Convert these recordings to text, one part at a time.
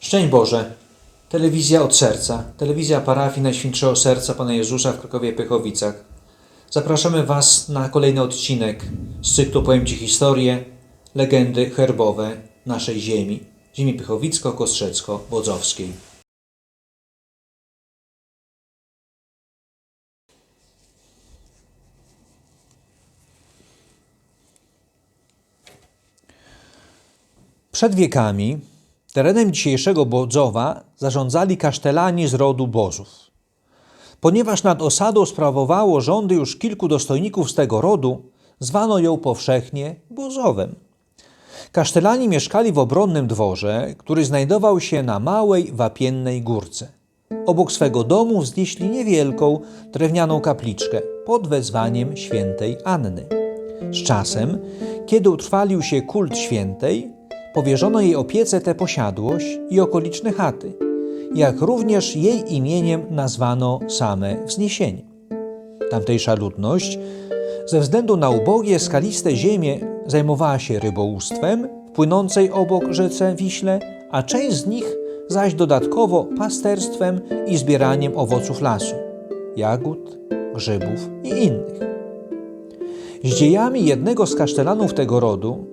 Szczęść Boże. Telewizja od serca. Telewizja parafii Najświętszego Serca Pana Jezusa w Krakowie Pychowicach. Zapraszamy Was na kolejny odcinek z cyklu Powiem Ci historię, legendy herbowe naszej ziemi, ziemi pychowicko-kostrzecko-bodzowskiej. Przed wiekami terenem dzisiejszego Bodzowa zarządzali kasztelani z rodu Bozów. Ponieważ nad osadą sprawowało rządy już kilku dostojników z tego rodu, zwano ją powszechnie Bozowem. Kasztelani mieszkali w obronnym dworze, który znajdował się na małej, wapiennej górce. Obok swego domu wznieśli niewielką, drewnianą kapliczkę pod wezwaniem świętej Anny. Z czasem, kiedy utrwalił się kult świętej, powierzono jej opiece tę posiadłość i okoliczne chaty, jak również jej imieniem nazwano same wzniesienie. Tamtejsza ludność ze względu na ubogie, skaliste ziemie zajmowała się rybołówstwem płynącej obok rzece Wiśle, a część z nich zaś dodatkowo pasterstwem i zbieraniem owoców lasu, jagód, grzybów i innych. Z dziejami jednego z kasztelanów tego rodu,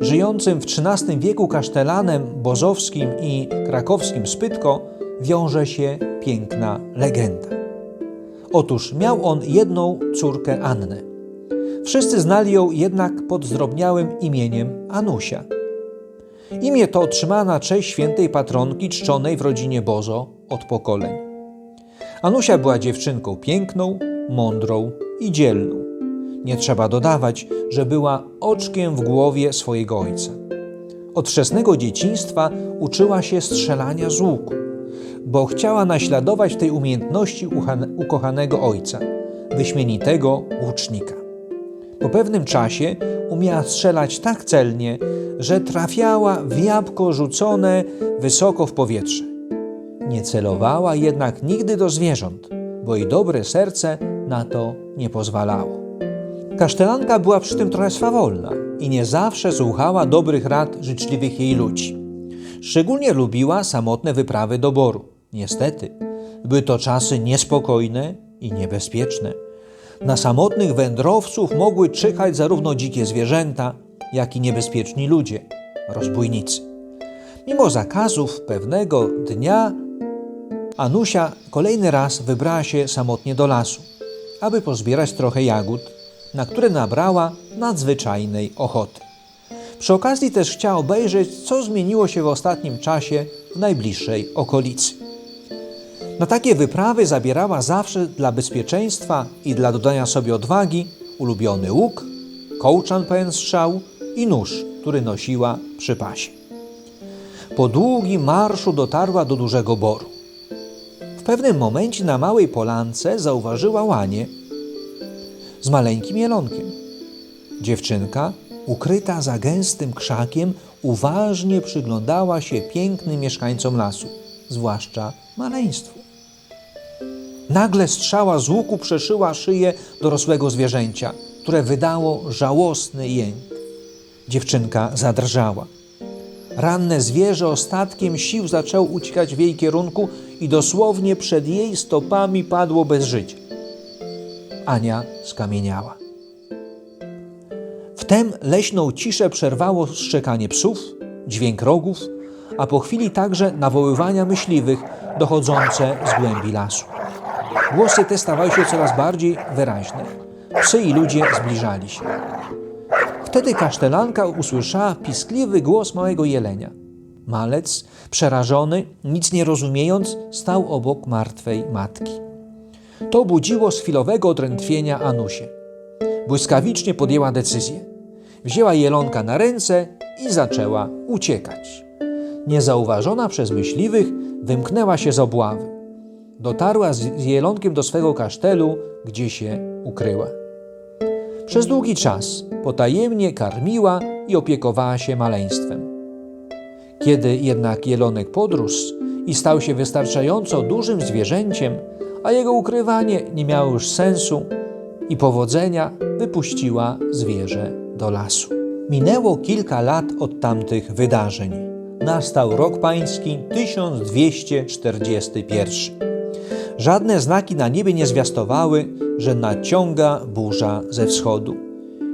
żyjącym w XIII wieku kasztelanem bozowskim i krakowskim Spytko, wiąże się piękna legenda. Otóż miał on jedną córkę Annę. Wszyscy znali ją jednak pod zdrobniałym imieniem Anusia. Imię to otrzymała na cześć świętej patronki czczonej w rodzinie Bozo od pokoleń. Anusia była dziewczynką piękną, mądrą i dzielną. Nie trzeba dodawać, że była oczkiem w głowie swojego ojca. Od wczesnego dzieciństwa uczyła się strzelania z łuku, bo chciała naśladować tej umiejętności ukochanego ojca, wyśmienitego łucznika. Po pewnym czasie umiała strzelać tak celnie, że trafiała w jabłko rzucone wysoko w powietrze. Nie celowała jednak nigdy do zwierząt, bo jej dobre serce na to nie pozwalało. Kasztelanka była przy tym trochę swawolna i nie zawsze słuchała dobrych rad życzliwych jej ludzi. Szczególnie lubiła samotne wyprawy do boru. Niestety, były to czasy niespokojne i niebezpieczne. Na samotnych wędrowców mogły czyhać zarówno dzikie zwierzęta, jak i niebezpieczni ludzie, rozbójnicy. Mimo zakazów pewnego dnia Anusia kolejny raz wybrała się samotnie do lasu, aby pozbierać trochę jagód na które nabrała nadzwyczajnej ochoty. Przy okazji też chciała obejrzeć, co zmieniło się w ostatnim czasie w najbliższej okolicy. Na takie wyprawy zabierała zawsze dla bezpieczeństwa i dla dodania sobie odwagi ulubiony łuk, kołczan pełen strzał i nóż, który nosiła przy pasie. Po długim marszu dotarła do dużego boru. W pewnym momencie na małej polance zauważyła łanie, z maleńkim jelonkiem. Dziewczynka, ukryta za gęstym krzakiem, uważnie przyglądała się pięknym mieszkańcom lasu, zwłaszcza maleństwu. Nagle strzała z łuku przeszyła szyję dorosłego zwierzęcia, które wydało żałosny jęk. Dziewczynka zadrżała. Ranne zwierzę ostatkiem sił zaczęło uciekać w jej kierunku i dosłownie przed jej stopami padło bez życia. Ania skamieniała. Wtem leśną ciszę przerwało szczekanie psów, dźwięk rogów, a po chwili także nawoływania myśliwych dochodzące z głębi lasu. Głosy te stawały się coraz bardziej wyraźne. Psy i ludzie zbliżali się. Wtedy kasztelanka usłyszała piskliwy głos małego jelenia. Malec, przerażony, nic nie rozumiejąc, stał obok martwej matki. To budziło z chwilowego odrętwienia Anusię. Błyskawicznie podjęła decyzję. Wzięła jelonka na ręce i zaczęła uciekać. Niezauważona przez myśliwych, wymknęła się z obławy. Dotarła z jelonkiem do swego kasztelu, gdzie się ukryła. Przez długi czas potajemnie karmiła i opiekowała się maleństwem. Kiedy jednak jelonek podrósł i stał się wystarczająco dużym zwierzęciem, a jego ukrywanie nie miało już sensu, i powodzenia wypuściła zwierzę do lasu. Minęło kilka lat od tamtych wydarzeń. Nastał rok pański 1241. Żadne znaki na niebie nie zwiastowały, że naciąga burza ze wschodu.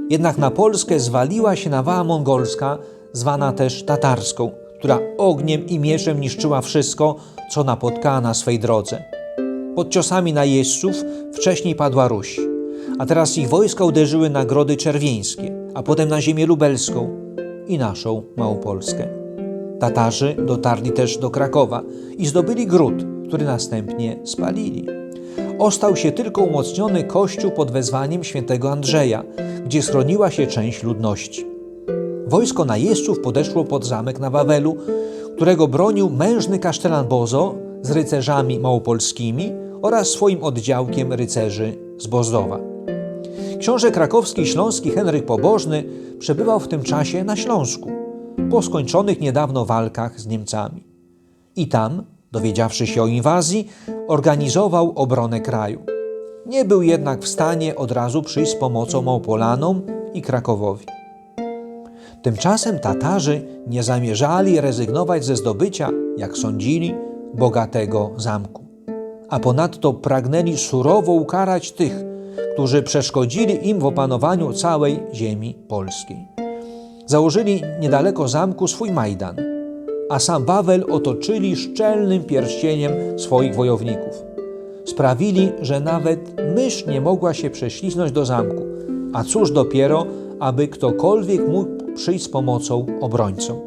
Jednak na Polskę zwaliła się nawała mongolska, zwana też tatarską, która ogniem i mieczem niszczyła wszystko, co napotkała na swej drodze. Pod ciosami najeźdźców wcześniej padła Ruś, a teraz ich wojska uderzyły na grody czerwieńskie, a potem na ziemię lubelską i naszą Małopolskę. Tatarzy dotarli też do Krakowa i zdobyli gród, który następnie spalili. Ostał się tylko umocniony kościół pod wezwaniem świętego Andrzeja, gdzie schroniła się część ludności. Wojsko najeźdźców podeszło pod zamek na Wawelu, którego bronił mężny kasztelan Bozo z rycerzami małopolskimi oraz swoim oddziałkiem rycerzy z Bozdowa. Książę krakowski śląski Henryk Pobożny przebywał w tym czasie na Śląsku, po skończonych niedawno walkach z Niemcami. I tam, dowiedziawszy się o inwazji, organizował obronę kraju. Nie był jednak w stanie od razu przyjść z pomocą Małopolanom i Krakowowi. Tymczasem Tatarzy nie zamierzali rezygnować ze zdobycia, jak sądzili, bogatego zamku, a ponadto pragnęli surowo ukarać tych, którzy przeszkodzili im w opanowaniu całej ziemi polskiej. Założyli niedaleko zamku swój Majdan, a sam Wawel otoczyli szczelnym pierścieniem swoich wojowników. Sprawili, że nawet mysz nie mogła się prześliznąć do zamku, a cóż dopiero, aby ktokolwiek mógł przyjść z pomocą obrońcom.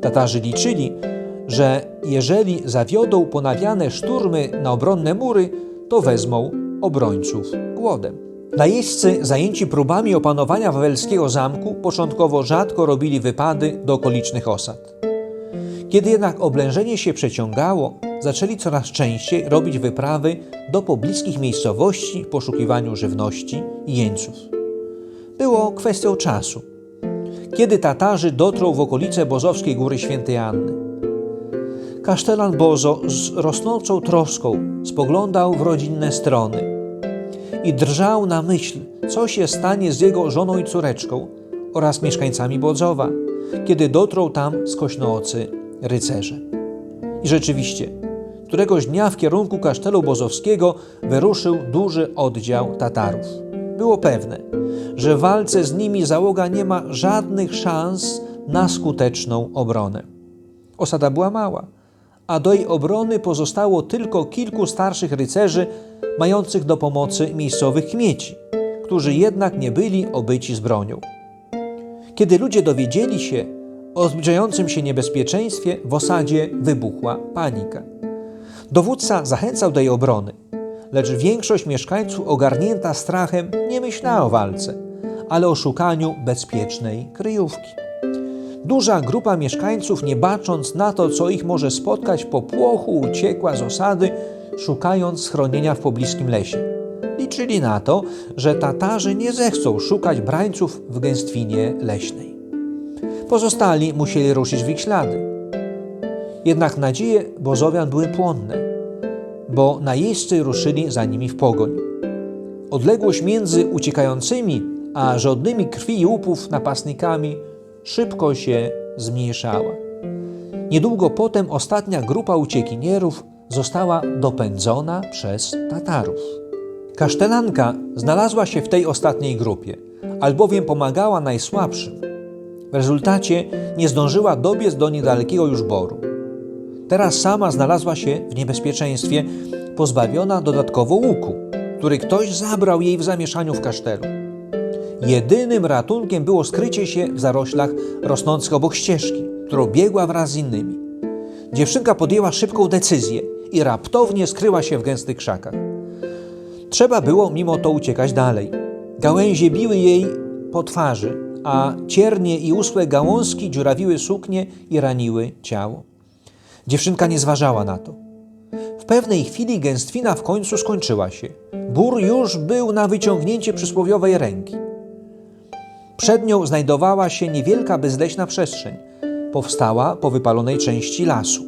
Tatarzy liczyli, że jeżeli zawiodą ponawiane szturmy na obronne mury, to wezmą obrońców głodem. Najeźdźcy zajęci próbami opanowania wawelskiego zamku początkowo rzadko robili wypady do okolicznych osad. Kiedy jednak oblężenie się przeciągało, zaczęli coraz częściej robić wyprawy do pobliskich miejscowości w poszukiwaniu żywności i jeńców. Było kwestią czasu, kiedy Tatarzy dotrą w okolice Bozowskiej Góry Świętej Anny. Kasztelan Bozo z rosnącą troską spoglądał w rodzinne strony i drżał na myśl, co się stanie z jego żoną i córeczką oraz mieszkańcami Bodzowa, kiedy dotrą tam skośnoocy rycerze. I rzeczywiście, któregoś dnia w kierunku kasztelu bozowskiego wyruszył duży oddział Tatarów. Było pewne, że w walce z nimi załoga nie ma żadnych szans na skuteczną obronę. Osada była mała, a do jej obrony pozostało tylko kilku starszych rycerzy mających do pomocy miejscowych kmieci, którzy jednak nie byli obyci z bronią. Kiedy ludzie dowiedzieli się o zbliżającym się niebezpieczeństwie, w osadzie wybuchła panika. Dowódca zachęcał do jej obrony, lecz większość mieszkańców ogarnięta strachem nie myślała o walce, ale o szukaniu bezpiecznej kryjówki. Duża grupa mieszkańców, nie bacząc na to, co ich może spotkać, po płochu uciekła z osady, szukając schronienia w pobliskim lesie. Liczyli na to, że Tatarzy nie zechcą szukać brańców w gęstwinie leśnej. Pozostali musieli ruszyć w ich ślady. Jednak nadzieje bozowian były płonne, bo najeźdźcy ruszyli za nimi w pogoń. Odległość między uciekającymi a żadnymi krwi i łupów napastnikami szybko się zmniejszała. Niedługo potem ostatnia grupa uciekinierów została dopędzona przez Tatarów. Kasztelanka znalazła się w tej ostatniej grupie, albowiem pomagała najsłabszym. W rezultacie nie zdążyła dobiec do niedalekiego już boru. Teraz sama znalazła się w niebezpieczeństwie, pozbawiona dodatkowo łuku, który ktoś zabrał jej w zamieszaniu w kasztelu. Jedynym ratunkiem było skrycie się w zaroślach rosnących obok ścieżki, którą biegła wraz z innymi. Dziewczynka podjęła szybką decyzję i raptownie skryła się w gęstych krzakach. Trzeba było mimo to uciekać dalej. Gałęzie biły jej po twarzy, a ciernie i usłe gałązki dziurawiły suknie i raniły ciało. Dziewczynka nie zważała na to. W pewnej chwili gęstwina w końcu skończyła się. Bór już był na wyciągnięcie przysłowiowej ręki. Przed nią znajdowała się niewielka bezleśna przestrzeń. Powstała po wypalonej części lasu,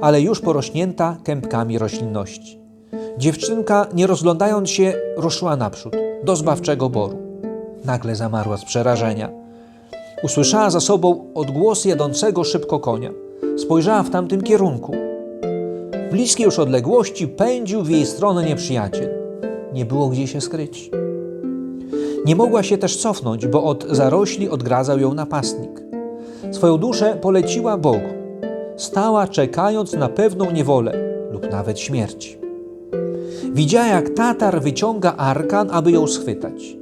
ale już porośnięta kępkami roślinności. Dziewczynka, nie rozglądając się, ruszyła naprzód. do zbawczego boru. Nagle zamarła z przerażenia. Usłyszała za sobą odgłos jadącego szybko konia. Spojrzała w tamtym kierunku. W bliskiej już odległości pędził w jej stronę nieprzyjaciel. Nie było gdzie się skryć. Nie mogła się też cofnąć, bo od zarośli odgradzał ją napastnik. Swoją duszę poleciła Bogu. Stała czekając na pewną niewolę lub nawet śmierć. Widziała, jak Tatar wyciąga arkan, aby ją schwytać.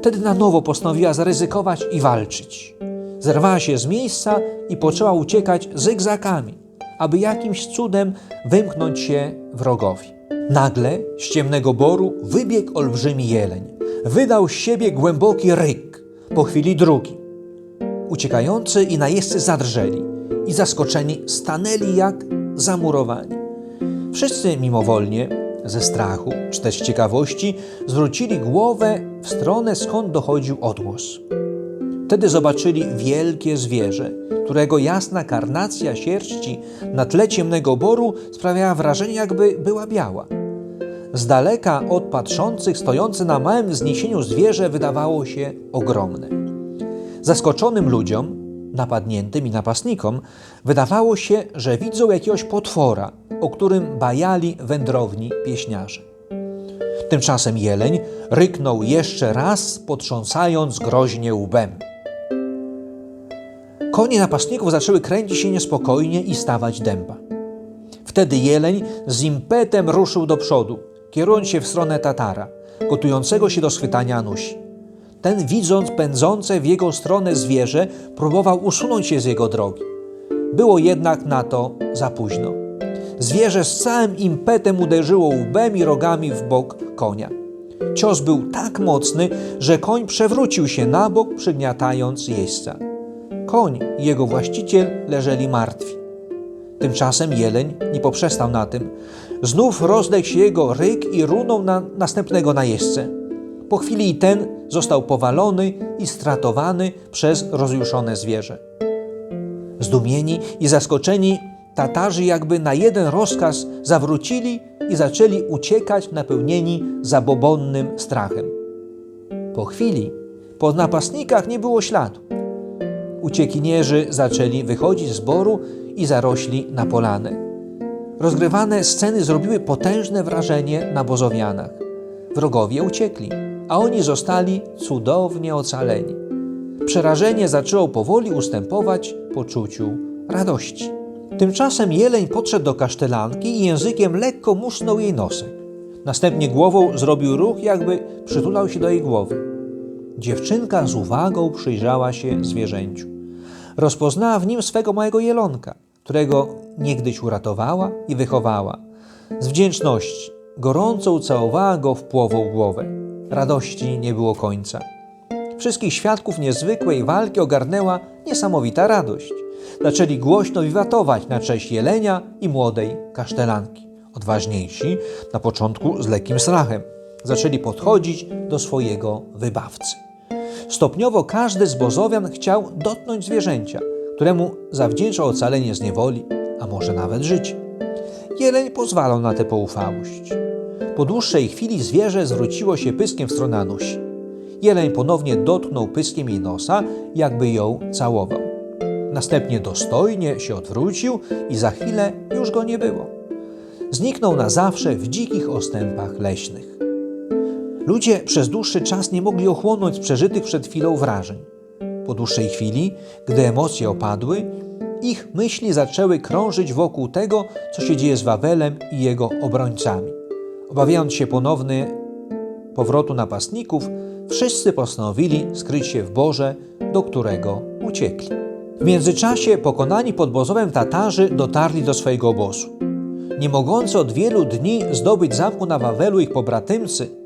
Wtedy na nowo postanowiła zaryzykować i walczyć. Zerwała się z miejsca i poczęła uciekać zygzakami, aby jakimś cudem wymknąć się wrogowi. Nagle z ciemnego boru wybiegł olbrzymi jeleń. Wydał z siebie głęboki ryk, po chwili drugi. Uciekający i najeźdźcy zadrżeli i zaskoczeni stanęli jak zamurowani. Wszyscy mimowolnie, ze strachu czy też ciekawości, zwrócili głowę w stronę, skąd dochodził odgłos. Wtedy zobaczyli wielkie zwierzę, którego jasna karnacja sierści na tle ciemnego boru sprawiała wrażenie, jakby była biała. Z daleka od patrzących stojące na małym wzniesieniu zwierzę wydawało się ogromne. Zaskoczonym ludziom, napadniętym i napastnikom, wydawało się, że widzą jakiegoś potwora, o którym bajali wędrowni pieśniarze. Tymczasem jeleń ryknął jeszcze raz, potrząsając groźnie łbem. Konie napastników zaczęły kręcić się niespokojnie i stawać dęba. Wtedy jeleń z impetem ruszył do przodu, kierując się w stronę Tatara, gotującego się do schwytania Anusi. Ten, widząc pędzące w jego stronę zwierzę, próbował usunąć się z jego drogi. Było jednak na to za późno. Zwierzę z całym impetem uderzyło łbem i rogami w bok konia. Cios był tak mocny, że koń przewrócił się na bok, przygniatając jeźdźca. Koń i jego właściciel leżeli martwi. Tymczasem jeleń nie poprzestał na tym. Znów rozdechł się jego ryk i runął na następnego najeźdźcę. Po chwili ten został powalony i stratowany przez rozjuszone zwierzę. Zdumieni i zaskoczeni, Tatarzy jakby na jeden rozkaz zawrócili i zaczęli uciekać napełnieni zabobonnym strachem. Po chwili po napastnikach nie było śladu. Uciekinierzy zaczęli wychodzić z boru i zarośli na polanę. Rozgrywane sceny zrobiły potężne wrażenie na bozowianach. Wrogowie uciekli, a oni zostali cudownie ocaleni. Przerażenie zaczęło powoli ustępować poczuciu radości. Tymczasem jeleń podszedł do kasztelanki i językiem lekko musnął jej nosek. Następnie głową zrobił ruch, jakby przytulał się do jej głowy. Dziewczynka z uwagą przyjrzała się zwierzęciu. Rozpoznała w nim swego małego jelonka, którego niegdyś uratowała i wychowała. Z wdzięczności gorąco ucałowała go w płową głowę. Radości nie było końca. Wszystkich świadków niezwykłej walki ogarnęła niesamowita radość. Zaczęli głośno wiwatować na cześć jelenia i młodej kasztelanki. Odważniejsi, na początku z lekkim strachem, zaczęli podchodzić do swojego wybawcy. Stopniowo każdy z bozowian chciał dotknąć zwierzęcia, któremu zawdzięczał ocalenie z niewoli, a może nawet życie. Jeleń pozwalał na tę poufałość. Po dłuższej chwili zwierzę zwróciło się pyskiem w stronę Anusi. Jeleń ponownie dotknął pyskiem jej nosa, jakby ją całował. Następnie dostojnie się odwrócił i za chwilę już go nie było. Zniknął na zawsze w dzikich ostępach leśnych. Ludzie przez dłuższy czas nie mogli ochłonąć przeżytych przed chwilą wrażeń. Po dłuższej chwili, gdy emocje opadły, ich myśli zaczęły krążyć wokół tego, co się dzieje z Wawelem i jego obrońcami. Obawiając się ponowny powrotu napastników, wszyscy postanowili skryć się w Boże, do którego uciekli. W międzyczasie pokonani pod Bozowem Tatarzy dotarli do swojego obozu. Nie mogący od wielu dni zdobyć zamku na Wawelu ich pobratymcy,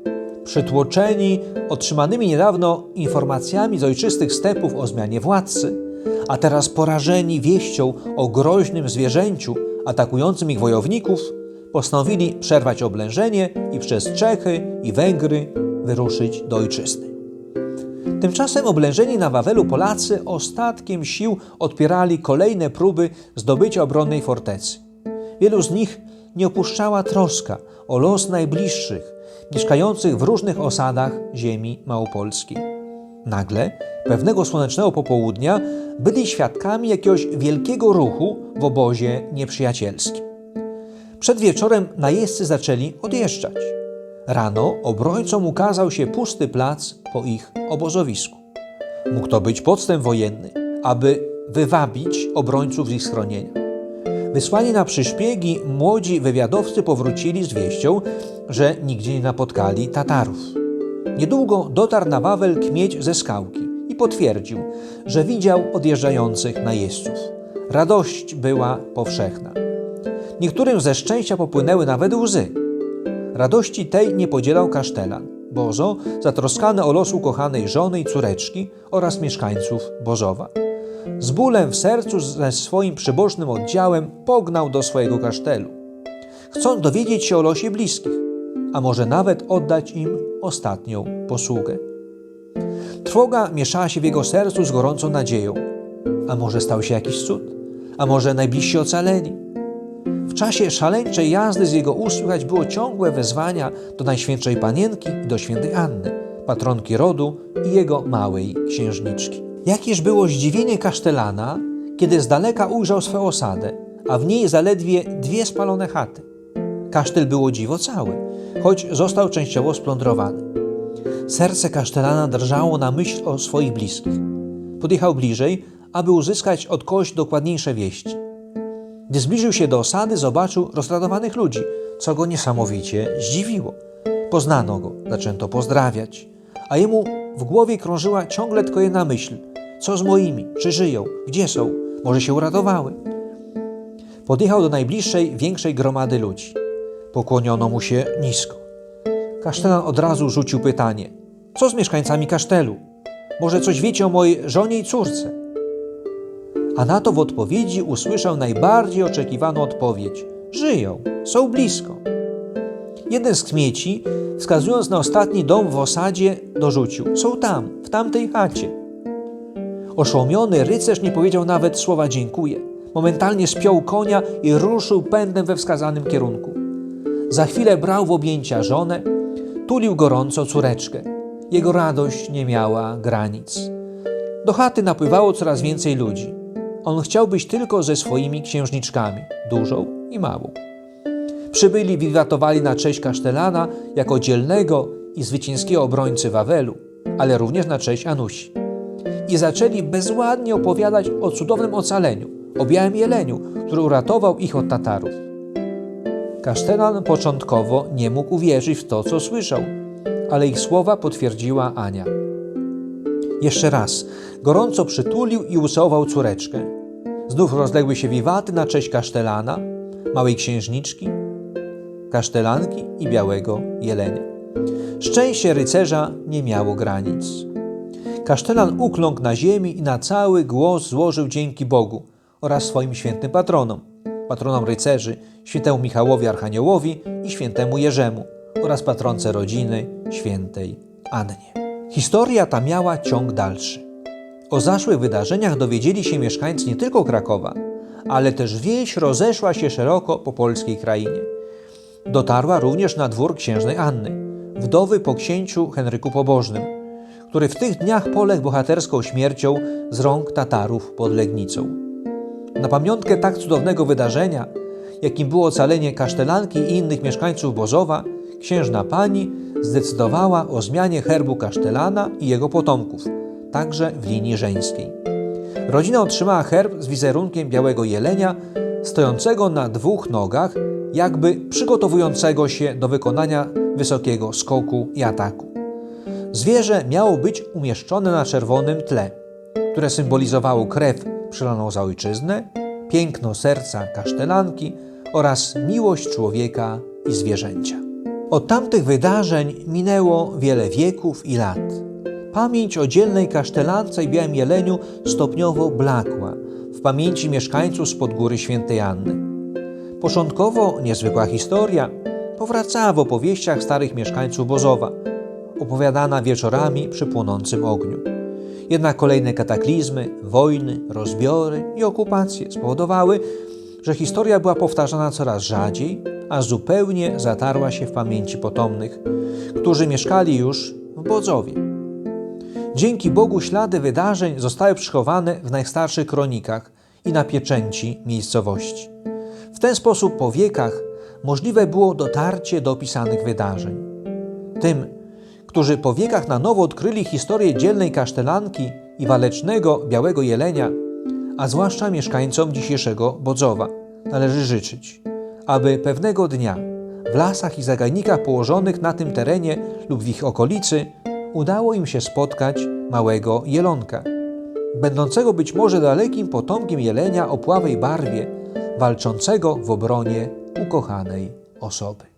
przytłoczeni otrzymanymi niedawno informacjami z ojczystych stepów o zmianie władcy, a teraz porażeni wieścią o groźnym zwierzęciu atakującym ich wojowników, postanowili przerwać oblężenie i przez Czechy i Węgry wyruszyć do ojczyzny. Tymczasem oblężeni na Wawelu Polacy ostatkiem sił odpierali kolejne próby zdobycia obronnej fortecy. Wielu z nich nie opuszczała troska o los najbliższych, mieszkających w różnych osadach ziemi małopolskiej. Nagle, pewnego słonecznego popołudnia, byli świadkami jakiegoś wielkiego ruchu w obozie nieprzyjacielskim. Przed wieczorem najeźdźcy zaczęli odjeżdżać. Rano obrońcom ukazał się pusty plac po ich obozowisku. Mógł to być podstęp wojenny, aby wywabić obrońców z ich schronienia. Wysłani na przyszpiegi, młodzi wywiadowcy powrócili z wieścią, że nigdzie nie napotkali Tatarów. Niedługo dotarł na Wawel kmieć ze skałki i potwierdził, że widział odjeżdżających najeźdźców. Radość była powszechna. Niektórym ze szczęścia popłynęły nawet łzy. Radości tej nie podzielał kasztelan. Bozo, zatroskany o los ukochanej żony i córeczki oraz mieszkańców Bozowa. Z bólem w sercu ze swoim przybocznym oddziałem pognał do swojego kasztelu. Chcąc dowiedzieć się o losie bliskich, a może nawet oddać im ostatnią posługę. Trwoga mieszała się w jego sercu z gorącą nadzieją. A może stał się jakiś cud? A może najbliżsi ocaleni? W czasie szaleńczej jazdy z jego ust było ciągłe wezwania do Najświętszej Panienki i do Świętej Anny, patronki rodu i jego małej księżniczki. Jakież było zdziwienie kasztelana, kiedy z daleka ujrzał swoją osadę, a w niej zaledwie dwie spalone chaty. Kasztel było dziwo cały, choć został częściowo splądrowany. Serce kasztelana drżało na myśl o swoich bliskich. Podjechał bliżej, aby uzyskać od kogoś dokładniejsze wieści. Gdy zbliżył się do osady, zobaczył rozradowanych ludzi, co go niesamowicie zdziwiło. Poznano go, zaczęto pozdrawiać, a jemu w głowie krążyła ciągle tylko jedna myśl: co z moimi? Czy żyją? Gdzie są? Może się uratowały? Podjechał do najbliższej, większej gromady ludzi. Pokłoniono mu się nisko. Kasztelan od razu rzucił pytanie: Co z mieszkańcami kasztelu? Może coś wiecie o mojej żonie i córce? A na to w odpowiedzi usłyszał najbardziej oczekiwaną odpowiedź: Żyją, są blisko. Jeden z kmieci, wskazując na ostatni dom w osadzie, dorzucił: Są tam, w tamtej chacie. Oszołomiony rycerz nie powiedział nawet słowa dziękuję. Momentalnie spiął konia i ruszył pędem we wskazanym kierunku. Za chwilę brał w objęcia żonę, tulił gorąco córeczkę. Jego radość nie miała granic. Do chaty napływało coraz więcej ludzi. On chciał być tylko ze swoimi księżniczkami, dużą i małą. Przybyli wiwatowali na cześć kasztelana jako dzielnego i zwycięskiego obrońcy Wawelu, ale również na cześć Anusi. I zaczęli bezładnie opowiadać o cudownym ocaleniu, o białym jeleniu, który uratował ich od Tatarów. Kasztelan początkowo nie mógł uwierzyć w to, co słyszał, ale ich słowa potwierdziła Ania. Jeszcze raz gorąco przytulił i ucałował córeczkę. Znów rozległy się wiwaty na cześć kasztelana, małej księżniczki, kasztelanki i białego jelenia. Szczęście rycerza nie miało granic. Kasztelan ukląkł na ziemi i na cały głos złożył dzięki Bogu oraz swoim świętym patronom, patronom rycerzy, świętemu Michałowi Archaniołowi i świętemu Jerzemu oraz patronce rodziny, świętej Annie. Historia ta miała ciąg dalszy. O zaszłych wydarzeniach dowiedzieli się mieszkańcy nie tylko Krakowa, ale też wieś rozeszła się szeroko po polskiej krainie. Dotarła również na dwór księżnej Anny, wdowy po księciu Henryku Pobożnym, który w tych dniach poległ bohaterską śmiercią z rąk Tatarów pod Legnicą. Na pamiątkę tak cudownego wydarzenia, jakim było ocalenie kasztelanki i innych mieszkańców Bozowa, księżna pani zdecydowała o zmianie herbu kasztelana i jego potomków, także w linii żeńskiej. Rodzina otrzymała herb z wizerunkiem białego jelenia, stojącego na dwóch nogach, jakby przygotowującego się do wykonania wysokiego skoku i ataku. Zwierzę miało być umieszczone na czerwonym tle, które symbolizowało krew przelaną za ojczyznę, piękno serca kasztelanki oraz miłość człowieka i zwierzęcia. Od tamtych wydarzeń minęło wiele wieków i lat. Pamięć o dzielnej kasztelance i białym jeleniu stopniowo blakła w pamięci mieszkańców spod góry świętej Anny. Początkowo niezwykła historia powracała w opowieściach starych mieszkańców Bozowa, opowiadana wieczorami przy płonącym ogniu. Jednak kolejne kataklizmy, wojny, rozbiory i okupacje spowodowały, że historia była powtarzana coraz rzadziej, aż zupełnie zatarła się w pamięci potomnych, którzy mieszkali już w Bodzowie. Dzięki Bogu ślady wydarzeń zostały przechowane w najstarszych kronikach i na pieczęci miejscowości. W ten sposób po wiekach możliwe było dotarcie do opisanych wydarzeń. Tym, którzy po wiekach na nowo odkryli historię dzielnej kasztelanki i walecznego białego jelenia, a zwłaszcza mieszkańcom dzisiejszego Bodzowa, należy życzyć, aby pewnego dnia w lasach i zagajnikach położonych na tym terenie lub w ich okolicy udało im się spotkać małego jelonka, będącego być może dalekim potomkiem jelenia o pławej barwie, walczącego w obronie ukochanej osoby.